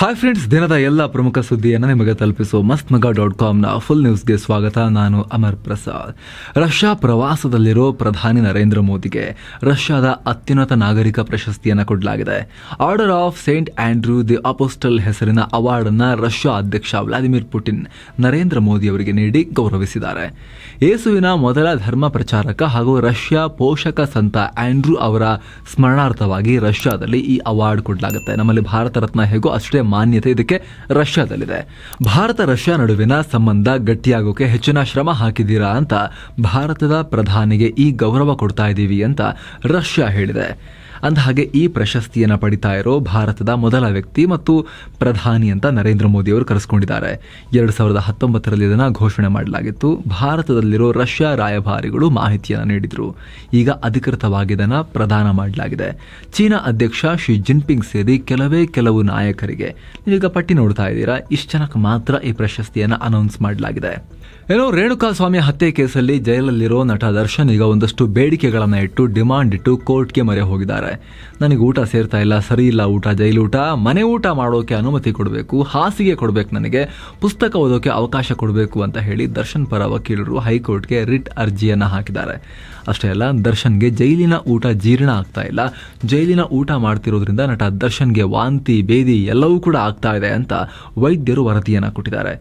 Hi friends ದಿನದ ಎಲ್ಲ ಪ್ರಮುಖ ಸುದ್ದಿಯನ್ನು ನಿಮಗೆ ತಲುಪಿಸುವ ಮಸ್ತ್ ಮಗ ಡಾಟ್ ಕಾಮ್ನ ಫುಲ್ ನ್ಯೂಸ್ಗೆ ಸ್ವಾಗತ. ನಾನು ಅಮರ್ ಪ್ರಸಾದ್. ರಷ್ಯಾ ಪ್ರವಾಸದಲ್ಲಿರೋ ಪ್ರಧಾನಿ ನರೇಂದ್ರ ಮೋದಿಗೆ ರಷ್ಯಾದ ಅತ್ಯುನ್ನತ ನಾಗರಿಕ ಪ್ರಶಸ್ತಿಯನ್ನು ಕೊಡಲಾಗಿದೆ. Order of Saint Andrew the apostle ಹೆಸರಿನ ಅವಾರ್ಡನ್ನು ರಷ್ಯಾ ಅಧ್ಯಕ್ಷ ವ್ಲಾದಿಮಿರ್ ಪುಟಿನ್ ನರೇಂದ್ರ ಮೋದಿ ಅವರಿಗೆ ನೀಡಿ ಗೌರವಿಸಿದ್ದಾರೆ. ಯೇಸುವಿನ ಮೊದಲ ಧರ್ಮ ಪ್ರಚಾರಕ ಹಾಗೂ ರಷ್ಯಾ ಪೋಷಕ ಸಂತ ಆಂಡ್ರೂ ಅವರ ಸ್ಮರಣಾರ್ಥವಾಗಿ ರಷ್ಯಾದಲ್ಲಿ ಈ ಅವಾರ್ಡ್ ಕೊಡಲಾಗುತ್ತೆ. ನಮ್ಮಲ್ಲಿ ಭಾರತ ರತ್ನ ಹೇಗೋ ಅಷ್ಟೇ ಮಾನ್ಯತೆ ಇದಕ್ಕೆ ರಷ್ಯಾದಲ್ಲಿದೆ. ಭಾರತ ರಷ್ಯಾ ನಡುವಿನ ಸಂಬಂಧ ಗಟ್ಟಿಯಾಗೋಕೆ ಹೆಚ್ಚಿನ ಶ್ರಮ ಹಾಕಿದ್ದೀರಾ ಅಂತ ಭಾರತದ ಪ್ರಧಾನಿಗೆ ಈ ಗೌರವ ಕೊಡ್ತಾ ಇದ್ದೀವಿ ಅಂತ ರಷ್ಯಾ ಹೇಳಿದೆ. ಅಂದಹಾಗೆ ಈ ಪ್ರಶಸ್ತಿಯನ್ನು ಪಡಿತಾ ಇರೋ ಭಾರತದ ಮೊದಲ ವ್ಯಕ್ತಿ ಮತ್ತು ಪ್ರಧಾನಿ ಅಂತ ನರೇಂದ್ರ ಮೋದಿ ಅವರು ಕರೆಸ್ಕೊಂಡಿದ್ದಾರೆ. ಎರಡು ಸಾವಿರದ ಹತ್ತೊಂಬತ್ತರಲ್ಲಿ ಇದನ್ನು ಘೋಷಣೆ ಮಾಡಲಾಗಿತ್ತು. ಭಾರತದಲ್ಲಿರೋ ರಷ್ಯಾ ರಾಯಭಾರಿಗಳು ಮಾಹಿತಿಯನ್ನು ನೀಡಿದರು. ಈಗ ಅಧಿಕೃತವಾಗಿ ಇದನ್ನು ಪ್ರದಾನ ಮಾಡಲಾಗಿದೆ. ಚೀನಾ ಅಧ್ಯಕ್ಷ ಶಿ ಜಿನ್ಪಿಂಗ್ ಸೇರಿ ಕೆಲವೇ ಕೆಲವು ನಾಯಕರಿಗೆ. ನೀವೀಗ ಪಟ್ಟಿ ನೋಡ್ತಾ ಇದ್ದೀರಾ? ಇಷ್ಟು ಜನಕ್ಕೆ ಮಾತ್ರ ಈ ಪ್ರಶಸ್ತಿಯನ್ನು ಅನೌನ್ಸ್ ಮಾಡಲಾಗಿದೆ. ಏನೋ ರೇಣುಕಾ ಸ್ವಾಮಿ ಹತ್ಯೆ ಕೇಸಲ್ಲಿ ಜೈಲಲ್ಲಿರೋ ನಟ ದರ್ಶನ್ ಈಗ ಒಂದಷ್ಟು ಬೇಡಿಕೆಗಳನ್ನು ಇಟ್ಟು ಡಿಮಾಂಡ್ ಇಟ್ಟು ಕೋರ್ಟ್ಗೆ ಮೊರೆ ಹೋಗಿದ್ದಾರೆ. ನನಗೆ ಊಟ ಸೇರ್ತಾ ಇಲ್ಲ, ಸರಿ ಇಲ್ಲ ಊಟ ಜೈಲೂಟ ಮನೆ ಊಟ ಮಾಡೋಕೆ ಅನುಮತಿ ಕೊಡಬೇಕು, ಹಾಸಿಗೆ ಕೊಡಬೇಕು ನನಗೆ, ಪುಸ್ತಕ ಓದೋಕೆ ಅವಕಾಶ ಕೊಡಬೇಕು ಅಂತ ಹೇಳಿ ದರ್ಶನ್ ಪರ ವಕೀಲರು ಹೈಕೋರ್ಟ್ಗೆ ರಿಟ್ ಅರ್ಜಿಯನ್ನು ಹಾಕಿದ್ದಾರೆ. ಅಷ್ಟೇ ಅಲ್ಲ, ದರ್ಶನ್ಗೆ ಜೈಲಿನ ಊಟ ಜೀರ್ಣ ಆಗ್ತಾ ಇಲ್ಲ. ಜೈಲಿನ ಊಟ ಮಾಡ್ತಿರೋದ್ರಿಂದ ನಟ ದರ್ಶನ್ಗೆ ವಾಂತಿ, ಬೇದಿ ಎಲ್ಲವೂ ಕೂಡ ಆಗ್ತಾ ಇದೆ ಅಂತ ವೈದ್ಯರು ವರದಿಯನ್ನು ಕೊಟ್ಟಿದ್ದಾರೆ.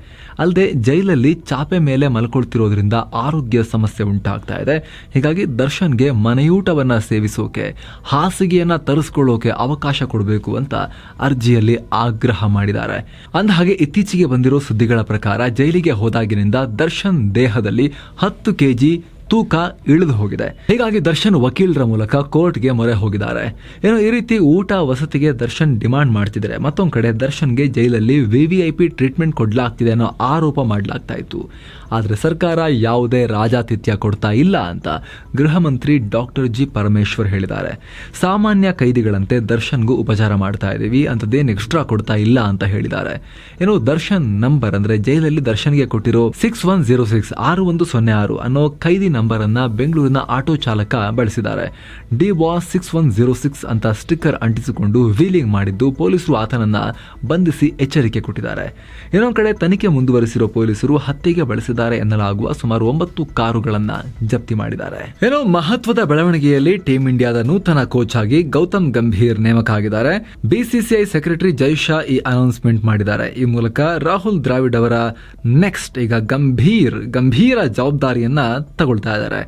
ಅಲ್ಲದೆ ಜೈಲಲ್ಲಿ ಚಾಪೆ ಮೇಲೆ ಮಲ್ಕೊಳ್ತಿರೋದ್ರಿಂದ ಆರೋಗ್ಯ ಸಮಸ್ಯೆ ಉಂಟಾಗ್ತಾ ಇದೆ. ಹೀಗಾಗಿ ದರ್ಶನ್ಗೆ ಮನೆಯೂಟವನ್ನು ಸೇವಿಸೋಕೆ ಹಾಸಿಗೆಯನ್ನ ತರಿಸ್ಕೊಳ್ಳೋಕೆ ಅವಕಾಶ ಕೊಡಬೇಕು ಅಂತ ಅರ್ಜಿಯಲ್ಲಿ ಆಗ್ರಹ ಮಾಡಿದ್ದಾರೆ. ಅಂದಹಾಗೆ ಇತ್ತೀಚೆಗೆ ಬಂದಿರೋ ಸುದ್ದಿಗಳ ಪ್ರಕಾರ ಜೈಲಿಗೆ ಹೋದಾಗಿನಿಂದ ದರ್ಶನ್ ದೇಹದಲ್ಲಿ ಹತ್ತು ಕೆಜಿ ತೂಕ ಇಳಿದು ಹೋಗಿದೆ. ಹೀಗಾಗಿ ದರ್ಶನ್ ವಕೀಲರ ಮೂಲಕ ಕೋರ್ಟ್ಗೆ ಮೊರೆ ಹೋಗಿದ್ದಾರೆ. ಏನೋ ಈ ರೀತಿ ಊಟ ವಸತಿಗೆ ದರ್ಶನ್ ಡಿಮಾಂಡ್ ಮಾಡ್ತಿದ್ದಾರೆ. ಮತ್ತೊಂದು ಕಡೆ ದರ್ಶನ್ಗೆ ಜೈಲಲ್ಲಿ ವಿವಿಐಪಿ ಟ್ರೀಟ್ಮೆಂಟ್ ಕೊಡ್ಲಾಗ್ತಿದೆ ಅನ್ನೋ ಆರೋಪ ಮಾಡಲಾಗ್ತಾ ಇತ್ತು. ಆದರೆ ಸರ್ಕಾರ ಯಾವುದೇ ರಾಜಾತಿಥ್ಯ ಕೊಡ್ತಾ ಇಲ್ಲ ಅಂತ ಗೃಹ ಮಂತ್ರಿ ಡಾಕ್ಟರ್ ಜಿ ಪರಮೇಶ್ವರ್ ಹೇಳಿದ್ದಾರೆ. ಸಾಮಾನ್ಯ ಕೈದಿಗಳಂತೆ ದರ್ಶನ್ಗೂ ಉಪಚಾರ ಮಾಡ್ತಾ ಇದ್ದೀವಿ, ಅಂಥದ್ದೇನು ಎಕ್ಸ್ಟ್ರಾ ಕೊಡ್ತಾ ಇಲ್ಲ ಅಂತ ಹೇಳಿದ್ದಾರೆ. ಏನು ದರ್ಶನ್ ನಂಬರ್ ಅಂದರೆ ಜೈಲಲ್ಲಿ ದರ್ಶನ್ಗೆ ಕೊಟ್ಟಿರೋ ಸಿಕ್ಸ್ ಒನ್ ಜೀರೋ ಸಿಕ್ಸ್ ಆರು ಒಂದು ಸೊನ್ನೆ ಆರು ಅನ್ನೋ ಖೈದಿ ನಂಬರನ್ನು ಬೆಂಗಳೂರಿನ ಆಟೋ ಚಾಲಕ ಬಳಸಿದ್ದಾರೆ. D Boss six one zero six ಅಂತ ಸ್ಟಿಕ್ಕರ್ ಅಂಟಿಸಿಕೊಂಡು ವೀಲಿಂಗ್ ಮಾಡಿದ್ದು ಪೊಲೀಸರು ಆತನನ್ನ ಬಂಧಿಸಿ ಎಚ್ಚರಿಕೆ ಕೊಟ್ಟಿದ್ದಾರೆ. ಇನ್ನೊಂದು ಕಡೆ ತನಿಖೆ ಮುಂದುವರಿಸಿರೋ ಪೊಲೀಸರು ಹತ್ಯೆಗೆ ಬಳಸಿದ್ದಾರೆ ಎನ್ನಲಾಗುವ ಸುಮಾರು ಒಂಬತ್ತು ಕಾರುಗಳನ್ನ ಜಪ್ತಿ ಮಾಡಿದ್ದಾರೆ. ಏನೋ ಮಹತ್ವದ ಬೆಳವಣಿಗೆಯಲ್ಲಿ ಟೀಂ ಇಂಡಿಯಾದ ನೂತನ ಕೋಚ್ ಆಗಿ ಗೌತಮ್ ಗಂಭೀರ್ ನೇಮಕ ಆಗಿದ್ದಾರೆ. ಬಿಸಿಸಿಐ ಸೆಕ್ರೆಟರಿ ಜೈ ಶಾ ಈ ಅನೌನ್ಸ್ಮೆಂಟ್ ಮಾಡಿದ್ದಾರೆ. ಈ ಮೂಲಕ ರಾಹುಲ್ ದ್ರಾವಿಡ್ ಅವರ ನೆಕ್ಸ್ಟ್ ಈಗ ಗಂಭೀರ್, ಗಂಭೀರ ಜವಾಬ್ದಾರಿಯನ್ನ ತಗೊಳ್ತಾ ಇದ್ದಾರೆ.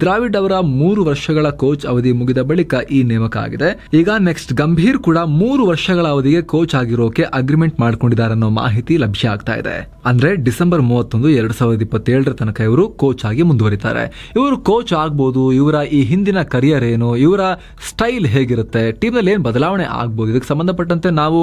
ದ್ರಾವಿಡ್ ಅವರ ಮೂರು ವರ್ಷಗಳ ಕೋಚ್ ಅವಧಿ ಮುಗಿದ ಬಳಿಕ ಈ ನೇಮಕ ಆಗಿದೆ. ಈಗ ನೆಕ್ಸ್ಟ್ ಗಂಭೀರ್ ಕೂಡ ಮೂರು ವರ್ಷಗಳ ಅವಧಿಗೆ ಕೋಚ್ ಆಗಿರೋಕೆ ಅಗ್ರಿಮೆಂಟ್ ಮಾಡ್ಕೊಂಡಿದ್ದಾರೆ ಅನ್ನೋ ಮಾಹಿತಿ ಲಭ್ಯ ಆಗ್ತಾ ಇದೆ. ಅಂದ್ರೆ ಡಿಸೆಂಬರ್ ಮೂವತ್ತೊಂದು, ಎರಡ್ ಸಾವಿರದ ಇಪ್ಪತ್ತೇಳರ ತನಕ ಇವರು ಕೋಚ್ ಆಗಿ ಮುಂದುವರಿತಾರೆ. ಇವರು ಕೋಚ್ ಆಗ್ಬೋದು, ಇವರ ಈ ಹಿಂದಿನ ಕರಿಯರ್ ಏನು, ಇವರ ಸ್ಟೈಲ್ ಹೇಗಿರುತ್ತೆ ಟೀಮ್ನಲ್ಲಿ ಏನು ಬದಲಾವಣೆ ಆಗ್ಬೋದು, ಇದಕ್ಕೆ ಸಂಬಂಧಪಟ್ಟಂತೆ ನಾವು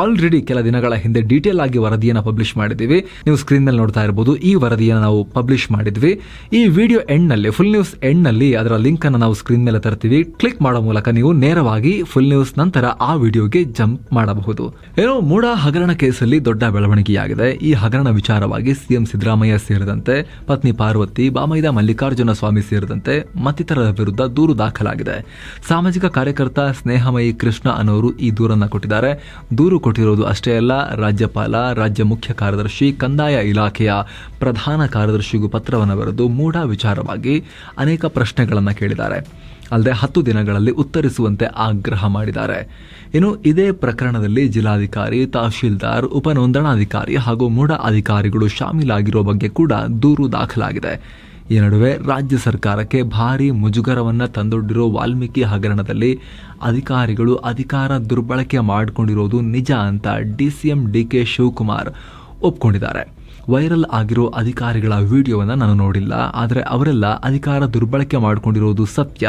ಆಲ್ರೆಡಿ ಕೆಲ ದಿನಗಳ ಹಿಂದೆ ಡೀಟೇಲ್ ಆಗಿ ವರದಿಯನ್ನು ಪಬ್ಲಿಷ್ ಮಾಡಿದ್ದೀವಿ. ನೀವು ಸ್ಕ್ರೀನ್ ಮೇಲೆ ನೋಡ್ತಾ ಇರಬಹುದು ಈ ವರದಿಯನ್ನು ನಾವು ಪಬ್ಲಿಷ್ ಮಾಡಿದ್ವಿ. ಈ ವಿಡಿಯೋ ಎಂಡ್ನಲ್ಲಿ ಫುಲ್ ನ್ಯೂಸ್ ಎಂಡ್ನಲ್ಲಿ ಅದರ ಲಿಂಕ್ ಅನ್ನು ನಾವು ಸ್ಕ್ರೀನ್ ಮೇಲೆ ತರ್ತೀವಿ. ಕ್ಲಿಕ್ ಮಾಡೋ ಮೂಲಕ ನೀವು ನೇರವಾಗಿ ಫುಲ್ ನ್ಯೂಸ್ ನಂತರ ಆ ವಿಡಿಯೋಗೆ ಜಂಪ್ ಮಾಡಬಹುದು. ಏನೋ ಮೂಡ ಹಗರಣ ಕೇಸಲ್ಲಿ ದೊಡ್ಡ ಬೆಳವಣಿಗೆಯಾಗಿದೆ. ಈ ಹಗರಣ ವಿಚಾರವಾಗಿ ಸಿಎಂ ಸಿದ್ದರಾಮಯ್ಯ ಸೇರಿದಂತೆ ಪತ್ನಿ ಪಾರ್ವತಿ, ಬಾಮೈದ ಮಲ್ಲಿಕಾರ್ಜುನ ಸ್ವಾಮಿ ಸೇರಿದಂತೆ ಮತ್ತಿತರರ ವಿರುದ್ಧ ದೂರು ದಾಖಲಾಗಿದೆ. ಸಾಮಾಜಿಕ ಕಾರ್ಯಕರ್ತ ಸ್ನೇಹಮಯಿ ಕೃಷ್ಣ ಅನ್ನೋರು ಈ ದೂರನ್ನ ಕೊಟ್ಟಿದ್ದಾರೆ. ದೂರು ಕೊಟ್ಟಿರೋದು ಅಷ್ಟೇ ಅಲ್ಲ, ರಾಜ್ಯಪಾಲ, ರಾಜ್ಯ ಮುಖ್ಯ ಕಾರ್ಯದರ್ಶಿ, ಕಂದಾಯ ಇಲಾಖೆಯ ಪ್ರಧಾನ ಕಾರ್ಯದರ್ಶಿಗೂ ಪತ್ರವನ್ನು ಬರೆದು ಮೂಢ ವಿಚಾರವಾಗಿ ಅನೇಕ ಪ್ರಶ್ನೆಗಳನ್ನು ಕೇಳಿದ್ದಾರೆ. ಅಲ್ಲದೆ ಹತ್ತು ದಿನಗಳಲ್ಲಿ ಉತ್ತರಿಸುವಂತೆ ಆಗ್ರಹ ಮಾಡಿದ್ದಾರೆ. ಇನ್ನು ಇದೇ ಪ್ರಕರಣದಲ್ಲಿ ಜಿಲ್ಲಾಧಿಕಾರಿ, ತಹಶೀಲ್ದಾರ್ ಉಪನೋಂದಣಾಧಿಕಾರಿ ಹಾಗೂ ಮೂಢ ಅಧಿಕಾರಿಗಳು ಶಾಮೀಲಾಗಿರುವ ಬಗ್ಗೆ ಕೂಡ ದೂರು ದಾಖಲಾಗಿದೆ. ಈ ನಡುವೆ ರಾಜ್ಯ ಸರ್ಕಾರಕ್ಕೆ ಭಾರೀ ಮುಜುಗರವನ್ನ ತಂದೊಡ್ಡಿರೋ ವಾಲ್ಮೀಕಿ ಹಗರಣದಲ್ಲಿ ಅಧಿಕಾರಿಗಳು ಅಧಿಕಾರ ದುರ್ಬಳಕೆ ಮಾಡಿಕೊಂಡಿರೋದು ನಿಜ ಅಂತ ಡಿಸಿಎಂ ಡಿ ಕೆ ಶಿವಕುಮಾರ್ ಒಪ್ಕೊಂಡಿದ್ದಾರೆ. ವೈರಲ್ ಆಗಿರೋ ಅಧಿಕಾರಿಗಳ ವಿಡಿಯೋವನ್ನು ನಾನು ನೋಡಿಲ್ಲ, ಆದರೆ ಅವರೆಲ್ಲ ಅಧಿಕಾರ ದುರ್ಬಳಕೆ ಮಾಡಿಕೊಂಡಿರೋದು ಸತ್ಯ.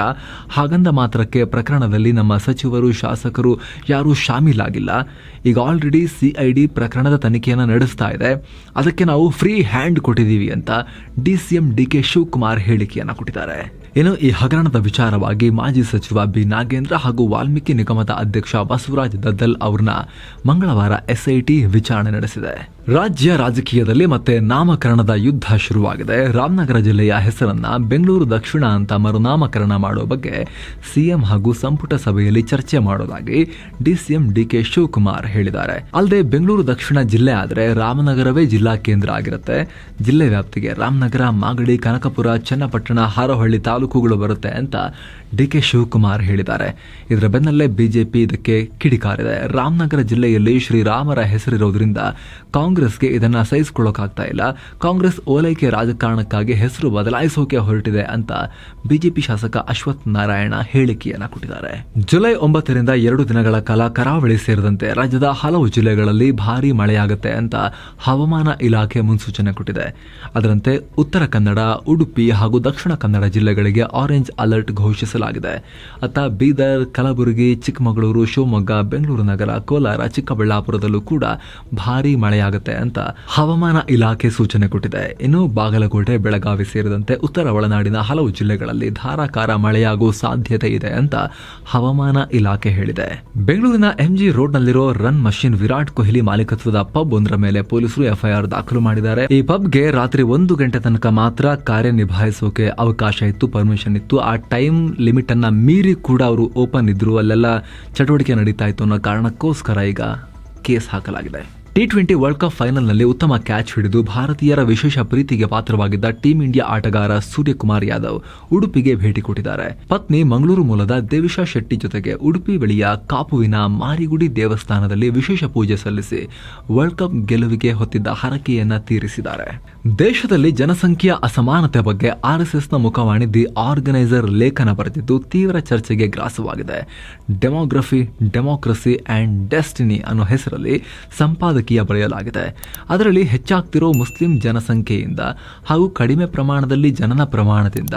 ಹಾಗಂದ ಮಾತ್ರಕ್ಕೆ ಪ್ರಕರಣದಲ್ಲಿ ನಮ್ಮ ಸಚಿವರು, ಶಾಸಕರು ಯಾರೂ ಶಾಮೀಲಾಗಿಲ್ಲ. ಈಗ ಆಲ್ರೆಡಿ ಸಿ ಐ ಡಿ ಪ್ರಕರಣದ ತನಿಖೆಯನ್ನು ನಡೆಸ್ತಾ ಇದೆ. ಅದಕ್ಕೆ ನಾವು ಫ್ರೀ ಹ್ಯಾಂಡ್ ಕೊಟ್ಟಿದ್ದೀವಿ ಅಂತ D C M D K Shivakumar ಹೇಳಿಕೆಯನ್ನು ಕೊಟ್ಟಿದ್ದಾರೆ. ಏನು ಈ ಹಗರಣದ ವಿಚಾರವಾಗಿ ಮಾಜಿ ಸಚಿವ ಬಿ ನಾಗೇಂದ್ರ ಹಾಗೂ ವಾಲ್ಮೀಕಿ ನಿಗಮದ ಅಧ್ಯಕ್ಷ ಬಸವರಾಜ್ ದದ್ದಲ್ ಅವ್ರನ್ನ ಮಂಗಳವಾರ ಎಸ್ಐಟಿ ವಿಚಾರಣೆ ನಡೆಸಿದೆ. ರಾಜ್ಯ ರಾಜಕೀಯದಲ್ಲಿ ಮತ್ತೆ ನಾಮಕರಣದ ಯುದ್ಧ ಶುರುವಾಗಿದೆ. ರಾಮನಗರ ಜಿಲ್ಲೆಯ ಹೆಸರನ್ನ ಬೆಂಗಳೂರು ದಕ್ಷಿಣ ಅಂತ ಮರುನಾಮಕರಣ ಮಾಡುವ ಬಗ್ಗೆ ಸಿಎಂ ಹಾಗೂ ಸಂಪುಟ ಸಭೆಯಲ್ಲಿ ಚರ್ಚೆ ಮಾಡೋದಾಗಿ ಡಿಸಿಎಂ ಡಿಕೆ ಶಿವಕುಮಾರ್ ಹೇಳಿದ್ದಾರೆ. ಅಲ್ಲದೆ ಬೆಂಗಳೂರು ದಕ್ಷಿಣ ಜಿಲ್ಲೆ ಆದರೆ ರಾಮನಗರವೇ ಜಿಲ್ಲಾ ಕೇಂದ್ರ ಆಗಿರುತ್ತೆ. ಜಿಲ್ಲೆ ವ್ಯಾಪ್ತಿಗೆ ರಾಮನಗರ, ಮಾಗಡಿ, ಕನಕಪುರ, ಚನ್ನಪಟ್ಟಣ ಹಾರೋಹಳ್ಳಿ ತಾಲೂಕುಗಳು ಬರುತ್ತೆ ಅಂತ ಡಿಕೆ ಶಿವಕುಮಾರ್ ಹೇಳಿದ್ದಾರೆ. ಇದರ ಬೆನ್ನಲ್ಲೇ ಬಿಜೆಪಿ ಇದಕ್ಕೆ ಕಿಡಿಕಾರಿದೆ. ರಾಮನಗರ ಜಿಲ್ಲೆಯಲ್ಲಿ ಶ್ರೀರಾಮರ ಹೆಸರಿರೋದ್ರಿಂದ ಕಾಂಗ್ರೆಸ್ಗೆ ಇದನ್ನ ಸಹಿಸಿಕೊಳ್ಳೋಕಾಗ್ತಾ ಇಲ್ಲ. ಕಾಂಗ್ರೆಸ್ ಓಲೈಕೆ ರಾಜಕಾರಣಕ್ಕಾಗಿ ಹೆಸರು ಬದಲಾಯಿಸೋಕೆ ಹೊರಟಿದೆ ಅಂತ ಬಿಜೆಪಿ ಶಾಸಕ ಅಶ್ವಥ್ ನಾರಾಯಣ ಹೇಳಿಕೆಯನ್ನ ಕೊಟ್ಟಿದ್ದಾರೆ. ಜುಲೈ ಒಂಬತ್ತರಿಂದ ಎರಡು ದಿನಗಳ ಕಾಲ ಕರಾವಳಿ ಸೇರಿದಂತೆ ರಾಜ್ಯದ ಹಲವು ಜಿಲ್ಲೆಗಳಲ್ಲಿ ಭಾರೀ ಮಳೆಯಾಗುತ್ತೆ ಅಂತ ಹವಾಮಾನ ಇಲಾಖೆ ಮುನ್ಸೂಚನೆ ಕೊಟ್ಟಿದೆ. ಅದರಂತೆ ಉತ್ತರ ಕನ್ನಡ, ಉಡುಪಿ ಹಾಗೂ ದಕ್ಷಿಣ ಕನ್ನಡ ಜಿಲ್ಲೆಗಳಿಗೆ ಆರೆಂಜ್ ಅಲರ್ಟ್ ಘೋಷಿಸಲಾಗಿದೆ. ಅತ್ತ ಬೀದರ್, ಕಲಬುರಗಿ, ಚಿಕ್ಕಮಗಳೂರು, ಶಿವಮೊಗ್ಗ, ಬೆಂಗಳೂರು ನಗರ, ಕೋಲಾರ, ಚಿಕ್ಕಬಳ್ಳಾಪುರದಲ್ಲೂ ಕೂಡ ಭಾರೀ ಮಳೆಯಾಗುತ್ತೆ ಅಂತ ಹವಾಮಾನ ಇಲಾಖೆ ಸೂಚನೆ ಕೊಟ್ಟಿದೆ. ಇನ್ನು ಬಾಗಲಕೋಟೆ, ಬೆಳಗಾವಿ ಸೇರಿದಂತೆ ಉತ್ತರ ಒಳನಾಡಿನ ಹಲವು ಜಿಲ್ಲೆಗಳಲ್ಲಿ ಧಾರಾಕಾರ ಮಳೆಯಾಗುವ ಸಾಧ್ಯತೆ ಇದೆ ಅಂತ ಹವಾಮಾನ ಇಲಾಖೆ ಹೇಳಿದೆ. ಬೆಂಗಳೂರಿನ ಎಂಜಿ ರೋಡ್ನಲ್ಲಿರೋ ರನ್ ಮಷಿನ್ ವಿರಾಟ್ ಕೊಹ್ಲಿ ಮಾಲೀಕತ್ವದ ಪಬ್ ಒಂದರ ಮೇಲೆ ಪೊಲೀಸರು ಎಫ್ಐಆರ್ ದಾಖಲು ಮಾಡಿದ್ದಾರೆ. ಈ ಪಬ್ಗೆ ರಾತ್ರಿ ಒಂದು ಗಂಟೆ ತನಕ ಮಾತ್ರ ಕಾರ್ಯನಿರ್ವಹಿಸೋಕೆ ಅವಕಾಶ ಇತ್ತು, ಪರ್ಮಿಷನ್ ಇತ್ತು. ಆ ಟೈಮ್ ಲಿಮಿಟ್ ಅನ್ನ ಮೀರಿ ಕೂಡ ಅವರು ಓಪನ್ ಇದ್ರು. ಅಲ್ಲೆಲ್ಲ ಚಟುವಟಿಕೆ ನಡೀತಾ ಇತ್ತು ಅನ್ನೋ ಕಾರಣಕ್ಕೋಸ್ಕರ ಈಗ ಕೇಸ್ ಹಾಕಲಾಗಿದೆ. ಟಿ ಟ್ವೆಂಟಿ ವರ್ಲ್ಡ್ ಕಪ್ ಫೈನಲ್ನಲ್ಲಿ ಉತ್ತಮ ಕ್ಯಾಚ್ ಹಿಡಿದು ಭಾರತೀಯರ ವಿಶೇಷ ಪ್ರೀತಿಗೆ ಪಾತ್ರವಾಗಿದ್ದ ಟೀಂ ಇಂಡಿಯಾ ಆಟಗಾರ ಸೂರ್ಯಕುಮಾರ್ ಯಾದವ್ ಉಡುಪಿಗೆ ಭೇಟಿ ಕೊಟ್ಟಿದ್ದಾರೆ. ಪತ್ನಿ ಮಂಗಳೂರು ಮೂಲದ ದೇವಿಶಾ ಶೆಟ್ಟಿ ಜೊತೆಗೆ ಉಡುಪಿ ಬಳಿಯ ಕಾಪುವಿನ ಮಾರಿಗುಡಿ ದೇವಸ್ಥಾನದಲ್ಲಿ ವಿಶೇಷ ಪೂಜೆ ಸಲ್ಲಿಸಿ ವರ್ಲ್ಡ್ ಕಪ್ ಗೆಲುವಿಗೆ ಹೊತ್ತಿದ್ದ ಹರಕೆಯನ್ನ ತೀರಿಸಿದ್ದಾರೆ. ದೇಶದಲ್ಲಿ ಜನಸಂಖ್ಯೆಯ ಅಸಮಾನತೆ ಬಗ್ಗೆ ಆರ್ಎಸ್ಎಸ್ನ ಮುಖವಾಣಿ ದಿ ಆರ್ಗನೈಸರ್ ಲೇಖನ ಬರೆದಿದ್ದು ತೀವ್ರ ಚರ್ಚೆಗೆ ಗ್ರಾಸವಾಗಿದೆ. ಡೆಮೋಗ್ರಫಿ ಡೆಮೋಕ್ರಸಿ ಅಂಡ್ ಡೆಸ್ಟಿನಿ ಅನ್ನೋ ಹೆಸರಲ್ಲಿ ಸಂಪಾದಕೀಯ ಬರೆಯಲಾಗಿದೆ. ಅದರಲ್ಲಿ ಹೆಚ್ಚಾಗ್ತಿರೋ ಮುಸ್ಲಿಂ ಜನಸಂಖ್ಯೆಯಿಂದ ಹಾಗೂ ಕಡಿಮೆ ಪ್ರಮಾಣದಲ್ಲಿ ಜನನ ಪ್ರಮಾಣದಿಂದ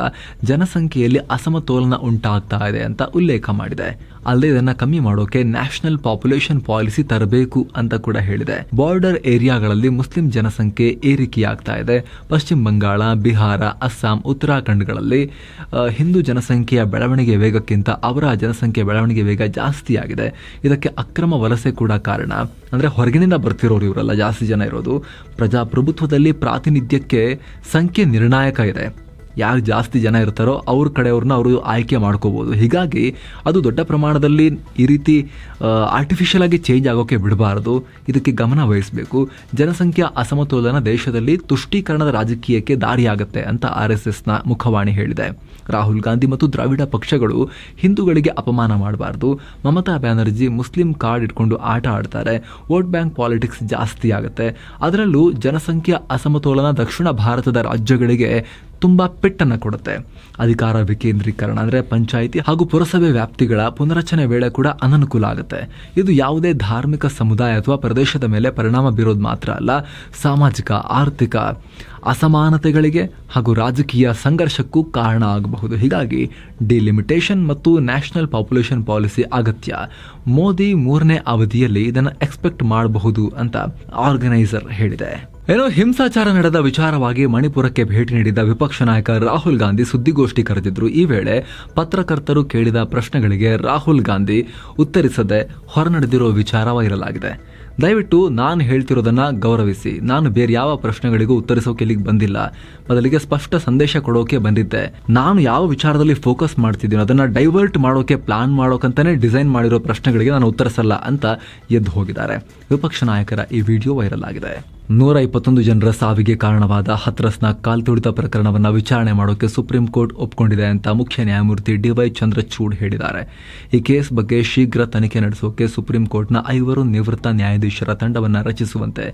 ಜನಸಂಖ್ಯೆಯಲ್ಲಿ ಅಸಮತೋಲನ ಉಂಟಾಗ್ತಾ ಇದೆ ಅಂತ ಉಲ್ಲೇಖ ಮಾಡಿದೆ. ಅಲ್ಲದೆ ಇದನ್ನ ಕಮ್ಮಿ ಮಾಡೋಕೆ ನ್ಯಾಷನಲ್ ಪಾಪ್ಯುಲೇಷನ್ ಪಾಲಿಸಿ ತರಬೇಕು ಅಂತ ಕೂಡ ಹೇಳಿದೆ. ಬಾರ್ಡರ್ ಏರಿಯಾಗಳಲ್ಲಿ ಮುಸ್ಲಿಂ ಜನಸಂಖ್ಯೆ ಏರಿಕೆಯಾಗ್ತಾ ಇದೆ. ಪಶ್ಚಿಮ ಬಂಗಾಳ, ಬಿಹಾರ, ಅಸ್ಸಾಂ, ಉತ್ತರಾಖಂಡ್ಗಳಲ್ಲಿ ಹಿಂದೂ ಜನಸಂಖ್ಯೆಯ ಬೆಳವಣಿಗೆ ವೇಗಕ್ಕಿಂತ ಅವರ ಜನಸಂಖ್ಯೆ ಬೆಳವಣಿಗೆ ವೇಗ ಜಾಸ್ತಿಯಾಗಿದೆ. ಇದಕ್ಕೆ ಅಕ್ರಮ ವಲಸೆ ಕೂಡ ಕಾರಣ. ಅಂದರೆ ಹೊರಗಿನಿಂದ ಬರ್ತಿರೋರು ಇವರೆಲ್ಲ ಜಾಸ್ತಿ ಜನ ಇರೋದು. ಪ್ರಜಾಪ್ರಭುತ್ವದಲ್ಲಿ ಪ್ರಾತಿನಿಧ್ಯಕ್ಕೆ ಸಂಖ್ಯೆ ನಿರ್ಣಾಯಕ ಇದೆ. ಯಾರು ಜಾಸ್ತಿ ಜನ ಇರ್ತಾರೋ ಅವ್ರ ಕಡೆಯವ್ರನ್ನ ಅವರು ಆಯ್ಕೆ ಮಾಡ್ಕೋಬೋದು. ಹೀಗಾಗಿ ಅದು ದೊಡ್ಡ ಪ್ರಮಾಣದಲ್ಲಿ ಈ ರೀತಿ ಆರ್ಟಿಫಿಷಿಯಲ್ ಆಗಿ ಚೇಂಜ್ ಆಗೋಕೆ ಬಿಡಬಾರದು. ಇದಕ್ಕೆ ಗಮನ ವಹಿಸಬೇಕು. ಜನಸಂಖ್ಯಾ ಅಸಮತೋಲನ ದೇಶದಲ್ಲಿ ತುಷ್ಟೀಕರಣದ ರಾಜಕೀಯಕ್ಕೆ ದಾರಿಯಾಗುತ್ತೆ ಅಂತ ಆರ್ ಎಸ್ ಎಸ್ನ ಮುಖವಾಣಿ ಹೇಳಿದೆ. ರಾಹುಲ್ ಗಾಂಧಿ ಮತ್ತು ದ್ರಾವಿಡ ಪಕ್ಷಗಳು ಹಿಂದೂಗಳಿಗೆ ಅಪಮಾನ ಮಾಡಬಾರ್ದು. ಮಮತಾ ಬ್ಯಾನರ್ಜಿ ಮುಸ್ಲಿಂ ಕಾರ್ಡ್ ಇಟ್ಕೊಂಡು ಆಟ ಆಡ್ತಾರೆ. ವೋಟ್ ಬ್ಯಾಂಕ್ ಪಾಲಿಟಿಕ್ಸ್ ಜಾಸ್ತಿ ಆಗುತ್ತೆ. ಅದರಲ್ಲೂ ಜನಸಂಖ್ಯಾ ಅಸಮತೋಲನ ದಕ್ಷಿಣ ಭಾರತದ ರಾಜ್ಯಗಳಿಗೆ ತುಂಬ ಪೆಟ್ಟನ್ನು ಕೊಡುತ್ತೆ. ಅಧಿಕಾರ ವಿಕೇಂದ್ರೀಕರಣ ಅಂದರೆ ಪಂಚಾಯಿತಿ ಹಾಗೂ ಪುರಸಭೆ ವ್ಯಾಪ್ತಿಗಳ ಪುನರಚನೆ ವೇಳೆ ಕೂಡ ಅನನುಕೂಲ ಆಗುತ್ತೆ. ಇದು ಯಾವುದೇ ಧಾರ್ಮಿಕ ಸಮುದಾಯ ಅಥವಾ ಪ್ರದೇಶದ ಮೇಲೆ ಪರಿಣಾಮ ಬೀರೋದು ಮಾತ್ರ ಅಲ್ಲ, ಸಾಮಾಜಿಕ, ಆರ್ಥಿಕ ಅಸಮಾನತೆಗಳಿಗೆ ಹಾಗೂ ರಾಜಕೀಯ ಸಂಘರ್ಷಕ್ಕೂ ಕಾರಣ ಆಗಬಹುದು. ಹೀಗಾಗಿ ಡಿಲಿಮಿಟೇಷನ್ ಮತ್ತು ನ್ಯಾಷನಲ್ ಪಾಪ್ಯುಲೇಷನ್ ಪಾಲಿಸಿ ಅಗತ್ಯ. ಮೋದಿ ಮೂರನೇ ಅವಧಿಯಲ್ಲಿ ಇದನ್ನು ಎಕ್ಸ್ಪೆಕ್ಟ್ ಮಾಡಬಹುದು ಅಂತ ಆರ್ಗನೈಸರ್ ಹೇಳಿದೆ. ಏನೋ ಹಿಂಸಾಚಾರ ನಡೆದ ವಿಚಾರವಾಗಿ ಮಣಿಪುರಕ್ಕೆ ಭೇಟಿ ನೀಡಿದ ವಿಪಕ್ಷ ನಾಯಕ ರಾಹುಲ್ ಗಾಂಧಿ ಸುದ್ದಿಗೋಷ್ಠಿ ಕರೆದಿದ್ರು. ಈ ವೇಳೆ ಪತ್ರಕರ್ತರು ಕೇಳಿದ ಪ್ರಶ್ನೆಗಳಿಗೆ ರಾಹುಲ್ ಗಾಂಧಿ ಉತ್ತರಿಸದೆ ಹೊರನಡೆದಿರೋ ವಿಚಾರ ವೈರಲ್ ಆಗಿದೆ ದಯವಿಟ್ಟು ನಾನು ಹೇಳ್ತಿರೋದನ್ನ ಗೌರವಿಸಿ. ನಾನು ಬೇರೆ ಯಾವ ಪ್ರಶ್ನೆಗಳಿಗೂ ಉತ್ತರಿಸೋಕೆ ಇಲ್ಲಿಗೆ ಬಂದಿಲ್ಲ. ಬದಲಿಗೆ ಸ್ಪಷ್ಟ ಸಂದೇಶ ಕೊಡೋಕೆ ಬಂದಿದ್ದೆ. ನಾನು ಯಾವ ವಿಚಾರದಲ್ಲಿ ಫೋಕಸ್ ಮಾಡ್ತಿದ್ದೀನೋ ಅದನ್ನ ಡೈವರ್ಟ್ ಮಾಡೋಕೆ, ಪ್ಲಾನ್ ಮಾಡೋಕಂತಾನೆ ಡಿಸೈನ್ ಮಾಡಿರೋ ಪ್ರಶ್ನೆಗಳಿಗೆ ನಾನು ಉತ್ತರಿಸಲ್ಲ ಅಂತ ಎದ್ದು ಹೋಗಿದ್ದಾರೆ. ವಿಪಕ್ಷ ನಾಯಕರ ಈ ವಿಡಿಯೋ ವೈರಲ್ ಆಗಿದೆ. ನೂರ ಇಪ್ಪತ್ತೊಂದು ಜನರ ಸಾವಿಗೆ ಕಾರಣವಾದ ಹತ್ರಸ್ನ ಕಾಲ್ತುಳಿತ ಪ್ರಕರಣವನ್ನು ವಿಚಾರಣೆ ಮಾಡೋಕೆ ಸುಪ್ರೀಂ ಕೋರ್ಟ್ ಒಪ್ಪಿಕೊಂಡಿದೆ ಅಂತ ಮುಖ್ಯ ನ್ಯಾಯಮೂರ್ತಿ ಡಿವೈ ಚಂದ್ರಚೂಡ್ ಹೇಳಿದ್ದಾರೆ. ಈ ಕೇಸ್ ಬಗ್ಗೆ ಶೀಘ್ರ ತನಿಖೆ ನಡೆಸೋಕೆ ಸುಪ್ರೀಂ ಕೋರ್ಟ್ನ ಐವರು ನಿವೃತ್ತ ನ್ಯಾಯಾಧೀಶರ ತಂಡವನ್ನು ರಚಿಸುವಂತೆ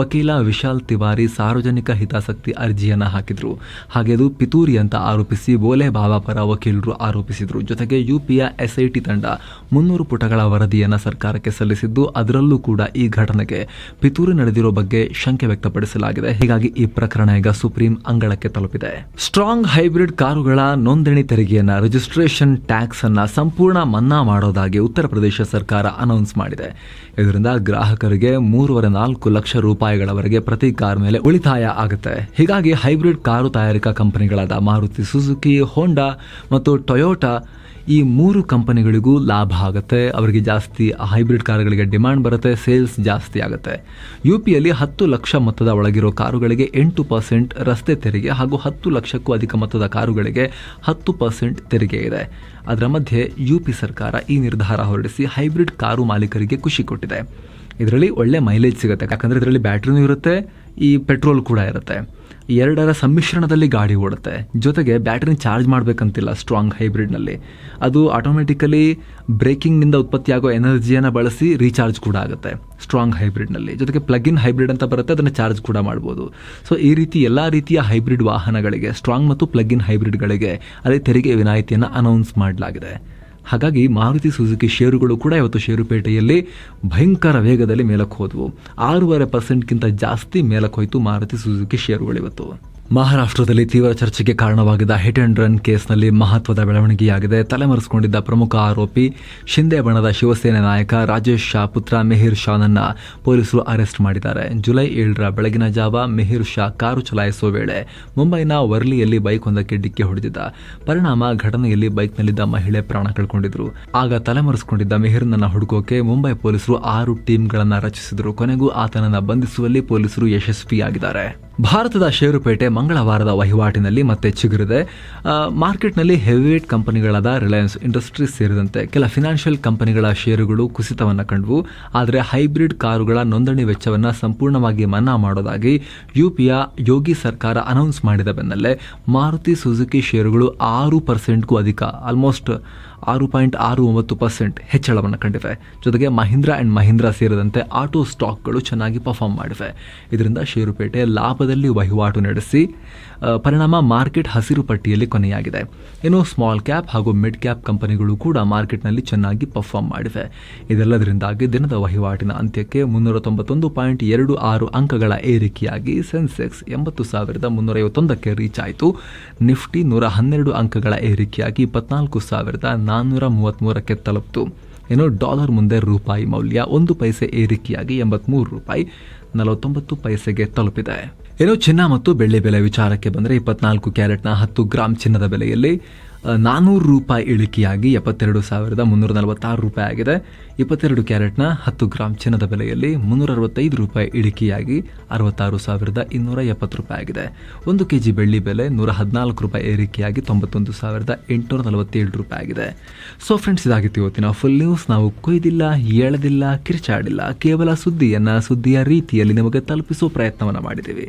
ವಕೀಲ ವಿಶಾಲ್ ತಿವಾರಿ ಸಾರ್ವಜನಿಕ ಹಿತಾಸಕ್ತಿ ಅರ್ಜಿಯನ್ನು ಹಾಕಿದರು. ಹಾಗೆ ಅದು ಪಿತೂರಿ ಅಂತ ಆರೋಪಿಸಿ ಬೋಲೆ ಬಾಬಾ ಪರ ವಕೀಲರು ಆರೋಪಿಸಿದರು. ಜೊತೆಗೆ ಯುಪಿಯ ಎಸ್ಐಟಿ ತಂಡ ಮುನ್ನೂರು ಪುಟಗಳ ವರದಿಯನ್ನು ಸರ್ಕಾರಕ್ಕೆ ಸಲ್ಲಿಸಿದ್ದು, ಅದರಲ್ಲೂ ಕೂಡ ಈ ಘಟನೆಗೆ ಪಿತೂರಿ ನಡೆದಿರೋ ಬಗ್ಗೆ ಶಂಕೆ ವ್ಯಕ್ತಪಡಿಸಲಾಗಿದೆ. ಹೀಗಾಗಿ ಈ ಪ್ರಕರಣ ಈಗ ಸುಪ್ರೀಂ ಅಂಗಳಕ್ಕೆ ತಲುಪಿದೆ. ಸ್ಟ್ರಾಂಗ್ ಹೈಬ್ರಿಡ್ ಕಾರುಗಳ ನೋಂದಣಿ ತೆರಿಗೆಯನ್ನ, ರಿಜಿಸ್ಟ್ರೇಷನ್ ಟ್ಯಾಕ್ಸ್ ಅನ್ನ ಸಂಪೂರ್ಣ ಮನ್ನಾ ಮಾಡೋದಾಗಿ ಉತ್ತರ ಪ್ರದೇಶ ಸರ್ಕಾರ ಅನೌನ್ಸ್ ಮಾಡಿದೆ. ಇದರಿಂದ ಗ್ರಾಹಕರಿಗೆ ಮೂರುವರೆ ನಾಲ್ಕು ಲಕ್ಷ ರೂಪಾಯಿಗಳವರೆಗೆ ಪ್ರತಿ ಕಾರ್ ಮೇಲೆ ಉಳಿತಾಯ ಆಗುತ್ತೆ. ಹೀಗಾಗಿ ಹೈಬ್ರಿಡ್ ಕಾರು ತಯಾರಿಕಾ ಕಂಪನಿಗಳಾದ ಮಾರುತಿ ಸುಜುಕಿ, ಹೋಂಡಾ ಮತ್ತು ಟೊಯೋಟಾ ಈ ಮೂರು ಕಂಪನಿಗಳಿಗೂ ಲಾಭ ಆಗುತ್ತೆ, ಅವರಿಗೆ ಜಾಸ್ತಿ ಹೈಬ್ರಿಡ್ ಕಾರುಗಳಿಗೆ ಡಿಮ್ಯಾಂಡ್ ಬರುತ್ತೆ, ಸೇಲ್ಸ್ ಜಾಸ್ತಿ ಆಗುತ್ತೆ. ಯು ಪಿಯಲ್ಲಿ ಹತ್ತು ಲಕ್ಷ ಮೊತ್ತದ ಒಳಗಿರೋ ಕಾರುಗಳಿಗೆ ಎಂಟು ಪರ್ಸೆಂಟ್ ರಸ್ತೆ ತೆರಿಗೆ ಹಾಗೂ ಹತ್ತು ಲಕ್ಷಕ್ಕೂ ಅಧಿಕ ಮೊತ್ತದ ಕಾರುಗಳಿಗೆ ಹತ್ತು ಪರ್ಸೆಂಟ್ ತೆರಿಗೆ ಇದೆ. ಅದರ ಮಧ್ಯೆ ಯು ಪಿ ಸರ್ಕಾರ ಈ ನಿರ್ಧಾರ ಹೊರಡಿಸಿ ಹೈಬ್ರಿಡ್ ಕಾರು ಮಾಲೀಕರಿಗೆ ಖುಷಿ ಕೊಟ್ಟಿದೆ. ಇದರಲ್ಲಿ ಒಳ್ಳೆ ಮೈಲೇಜ್ ಸಿಗುತ್ತೆ, ಯಾಕಂದರೆ ಇದರಲ್ಲಿ ಬ್ಯಾಟ್ರಿನೂ ಇರುತ್ತೆ, ಈ ಪೆಟ್ರೋಲ್ ಕೂಡ ಇರುತ್ತೆ. ಎರಡರ ಸಮ್ಮಿಶ್ರಣದಲ್ಲಿ ಗಾಡಿ ಓಡುತ್ತೆ. ಜೊತೆಗೆ ಬ್ಯಾಟ್ರಿನ ಚಾರ್ಜ್ ಮಾಡಬೇಕಂತಿಲ್ಲ ಸ್ಟ್ರಾಂಗ್ ಹೈಬ್ರಿಡ್ನಲ್ಲಿ. ಅದು ಆಟೋಮೆಟಿಕಲಿ ಬ್ರೇಕಿಂಗ್ನಿಂದ ಉತ್ಪತ್ತಿಯಾಗೋ ಎನರ್ಜಿಯನ್ನು ಬಳಸಿ ರೀಚಾರ್ಜ್ ಕೂಡ ಆಗುತ್ತೆ, ಸ್ಟ್ರಾಂಗ್ ಹೈಬ್ರಿಡ್ನಲ್ಲಿ. ಜೊತೆಗೆ ಪ್ಲಗ್ ಇನ್ ಹೈಬ್ರಿಡ್ ಅಂತ ಬರುತ್ತೆ, ಅದನ್ನು ಚಾರ್ಜ್ ಕೂಡ ಮಾಡ್ಬೋದು. ಸೊ, ಈ ರೀತಿ ಎಲ್ಲ ರೀತಿಯ ಹೈಬ್ರಿಡ್ ವಾಹನಗಳಿಗೆ, ಸ್ಟ್ರಾಂಗ್ ಮತ್ತು ಪ್ಲಗ್ ಇನ್ ಹೈಬ್ರಿಡ್ಗಳಿಗೆ ಅದೇ ತೆರಿಗೆ ವಿನಾಯಿತಿಯನ್ನು ಅನೌನ್ಸ್ ಮಾಡಲಾಗಿದೆ. ಹಾಗಾಗಿ ಮಾರುತಿ ಸುಜುಕಿ ಷೇರುಗಳು ಕೂಡ ಇವತ್ತು ಷೇರುಪೇಟೆಯಲ್ಲಿ ಭಯಂಕರ ವೇಗದಲ್ಲಿ ಮೇಲಕ್ಕೆ ಹೋದವು ಆರೂವರೆ ಪರ್ಸೆಂಟ್ಗಿಂತ ಜಾಸ್ತಿ ಮೇಲಕ್ಕೆ ಹೋಯಿತು ಮಾರುತಿ ಸುಜುಕಿ ಷೇರುಗಳು ಇವತ್ತು. ಮಹಾರಾಷ್ಟ್ರದಲ್ಲಿ ತೀವ್ರ ಚರ್ಚೆಗೆ ಕಾರಣವಾಗಿದ್ದ ಹಿಟ್ ಅಂಡ್ ರನ್ ಕೇಸ್ನಲ್ಲಿ ಮಹತ್ವದ ಬೆಳವಣಿಗೆಯಾಗಿದೆ. ತಲೆಮರೆಸಿಕೊಂಡಿದ್ದ ಪ್ರಮುಖ ಆರೋಪಿ ಶಿಂದೆ ಬಣದ ಶಿವಸೇನೆ ನಾಯಕ ರಾಜೇಶ್ ಶಾ ಪುತ್ರ ಮೆಹಿರ್ ಶಾನನ್ನ ಪೊಲೀಸರು ಅರೆಸ್ಟ್ ಮಾಡಿದ್ದಾರೆ. ಜುಲೈ ಏಳರ ಬೆಳಗಿನ ಜಾವ ಮೆಹಿರ್ ಶಾ ಕಾರು ಚಲಾಯಿಸುವ ವೇಳೆ ಮುಂಬೈನ ವರ್ಲಿಯಲ್ಲಿ ಬೈಕ್ವೊಂದಕ್ಕೆ ಡಿಕ್ಕಿ ಹೊಡೆದಿದ್ದ. ಪರಿಣಾಮ ಘಟನೆಯಲ್ಲಿ ಬೈಕ್ನಲ್ಲಿದ್ದ ಮಹಿಳೆ ಪ್ರಾಣ ಕಳ್ಕೊಂಡಿದ್ರು. ಆಗ ತಲೆಮರೆಸಿಕೊಂಡಿದ್ದ ಮೆಹಿರ್ನನ್ನ ಹುಡುಕೋಕೆ ಮುಂಬೈ ಪೊಲೀಸರು ಆರು ಟೀಮ್ಗಳನ್ನು ರಚಿಸಿದರು. ಕೊನೆಗೂ ಆತನನ್ನು ಬಂಧಿಸುವಲ್ಲಿ ಪೊಲೀಸರು ಯಶಸ್ವಿಯಾಗಿದ್ದಾರೆ. ಭಾರತದ ಷೇರುಪೇಟೆ ಮಂಗಳವಾರದ ವಹಿವಾಟಿನಲ್ಲಿ ಮತ್ತೆ ಚಿಗುರಿದೆ. ಮಾರ್ಕೆಟ್ನಲ್ಲಿ ಹೆವಿವೇಟ್ ಕಂಪನಿಗಳಾದ ರಿಲಯನ್ಸ್ ಇಂಡಸ್ಟ್ರೀಸ್ ಸೇರಿದಂತೆ ಕೆಲ ಫಿನಾನ್ಷಿಯಲ್ ಕಂಪನಿಗಳ ಷೇರುಗಳು ಕುಸಿತವನ್ನು ಕಂಡವು. ಆದರೆ ಹೈಬ್ರಿಡ್ ಕಾರುಗಳ ನೋಂದಣಿ ವೆಚ್ಚವನ್ನು ಸಂಪೂರ್ಣವಾಗಿ ಮನ್ನಾ ಮಾಡೋದಾಗಿ ಯುಪಿಯ ಯೋಗಿ ಸರ್ಕಾರ ಅನೌನ್ಸ್ ಮಾಡಿದ ಬೆನ್ನಲ್ಲೇ ಮಾರುತಿ ಸುಜುಕಿ ಷೇರುಗಳು ಆರು ಪರ್ಸೆಂಟ್ಗೂ ಅಧಿಕ ಆಲ್ಮೋಸ್ಟ್ ಆರು ಪಾಯಿಂಟ್ ಆರು ಒಂಬತ್ತು ಪರ್ಸೆಂಟ್ ಹೆಚ್ಚಳವನ್ನು ಕಂಡಿವೆ. ಜೊತೆಗೆ ಮಹೀಂದ್ರಾ ಆ್ಯಂಡ್ ಮಹೀಂದ್ರಾ ಸೇರಿದಂತೆ ಆಟೋ ಸ್ಟಾಕ್ಗಳು ಚೆನ್ನಾಗಿ ಪರ್ಫಾರ್ಮ್ ಮಾಡಿವೆ. ಇದರಿಂದ ಷೇರುಪೇಟೆ ಲಾಭದಲ್ಲಿ ವಹಿವಾಟು ನಡೆಸಿ ಪರಿಣಾಮ ಮಾರ್ಕೆಟ್ ಹಸಿರು ಪಟ್ಟಿಯಲ್ಲಿ ಕೊನೆಯಾಗಿದೆ. ಇನ್ನು ಸ್ಮಾಲ್ ಕ್ಯಾಪ್ ಹಾಗೂ ಮಿಡ್ ಕ್ಯಾಪ್ ಕಂಪನಿಗಳು ಕೂಡ ಮಾರ್ಕೆಟ್ನಲ್ಲಿ ಚೆನ್ನಾಗಿ ಪರ್ಫಾರ್ಮ್ ಮಾಡಿವೆ. ಇದೆಲ್ಲದರಿಂದಾಗಿ ದಿನದ ವಹಿವಾಟಿನ ಅಂತ್ಯಕ್ಕೆ ಮುನ್ನೂರ ತೊಂಬತ್ತೊಂದು ಪಾಯಿಂಟ್ ಎರಡು ಆರು ಅಂಕಗಳ ಏರಿಕೆಯಾಗಿ ಸೆನ್ಸೆಕ್ಸ್ ಎಂಬತ್ತು ಸಾವಿರದ ಮುನ್ನೂರೈವತ್ತೊಂದಕ್ಕೆ ರೀಚ್ ಆಯಿತು. ನಿಫ್ಟಿ ನೂರ ಹನ್ನೆರಡು ಅಂಕಗಳ ಏರಿಕೆಯಾಗಿ ಇಪ್ಪತ್ನಾಲ್ಕು ಸಾವಿರದ ನಾನ್ನೂರ ಮೂವತ್ತ್ಮೂರಕ್ಕೆ ತಲುಪಿತು. ಇನ್ನು ಡಾಲರ್ ಮುಂದೆ ರೂಪಾಯಿ ಮೌಲ್ಯ ಒಂದು ಪೈಸೆ ಏರಿಕೆಯಾಗಿ ಎಂಬತ್ಮೂರು ರೂಪಾಯಿ ನಲವತ್ತೊಂಬತ್ತು ಪೈಸೆಗೆ ತಲುಪಿದೆ. ಏನು, ಚಿನ್ನ ಮತ್ತು ಬೆಳ್ಳಿ ಬೆಲೆ ವಿಚಾರಕ್ಕೆ ಬಂದರೆ ಇಪ್ಪತ್ನಾಲ್ಕು ಕ್ಯಾರೆಟ್ನ ಹತ್ತು ಗ್ರಾಂ ಚಿನ್ನದ ಬೆಲೆಯಲ್ಲಿ ನಾನ್ನೂರು ರೂಪಾಯಿ ಇಳಿಕೆಯಾಗಿ ಎಪ್ಪತ್ತೆರಡು ಸಾವಿರದ ಮುನ್ನೂರ ನಲವತ್ತಾರು ರೂಪಾಯಿ ಆಗಿದೆ. ಇಪ್ಪತ್ತೆರಡು ಕ್ಯಾರೆಟ್ನ ಹತ್ತು ಗ್ರಾಮ್ ಚಿನ್ನದ ಬೆಲೆಯಲ್ಲಿ ಮುನ್ನೂರ ಅರವತ್ತೈದು ರೂಪಾಯಿ ಇಳಿಕೆಯಾಗಿ ಅರವತ್ತಾರು ಸಾವಿರದ ಇನ್ನೂರ ಎಪ್ಪತ್ತು ರೂಪಾಯಿ ಆಗಿದೆ. ಒಂದು ಕೆ ಜಿ ಬೆಳ್ಳಿ ಬೆಲೆ ನೂರ ಹದಿನಾಲ್ಕು ರೂಪಾಯಿ ಏರಿಕೆಯಾಗಿ ತೊಂಬತ್ತೊಂದು ಸಾವಿರದ ಎಂಟುನೂರ ನಲವತ್ತೇಳು ರೂಪಾಯಿ ಆಗಿದೆ. ಸೊ ಫ್ರೆಂಡ್ಸ್ ಇದಾಗಿತ್ತು ಇವತ್ತಿನ ಫುಲ್ ನ್ಯೂಸ್ ನಾವು ಕೊಯ್ದಿಲ್ಲ ಎಳೆದಿಲ್ಲ ಕಿರ್ಚಾಡಿಲ್ಲ, ಕೇವಲ ಸುದ್ದಿಯನ್ನು ಸುದ್ದಿಯ ರೀತಿಯಲ್ಲಿ ನಿಮಗೆ ತಲುಪಿಸುವ ಪ್ರಯತ್ನವನ್ನು ಮಾಡಿದ್ದೀವಿ.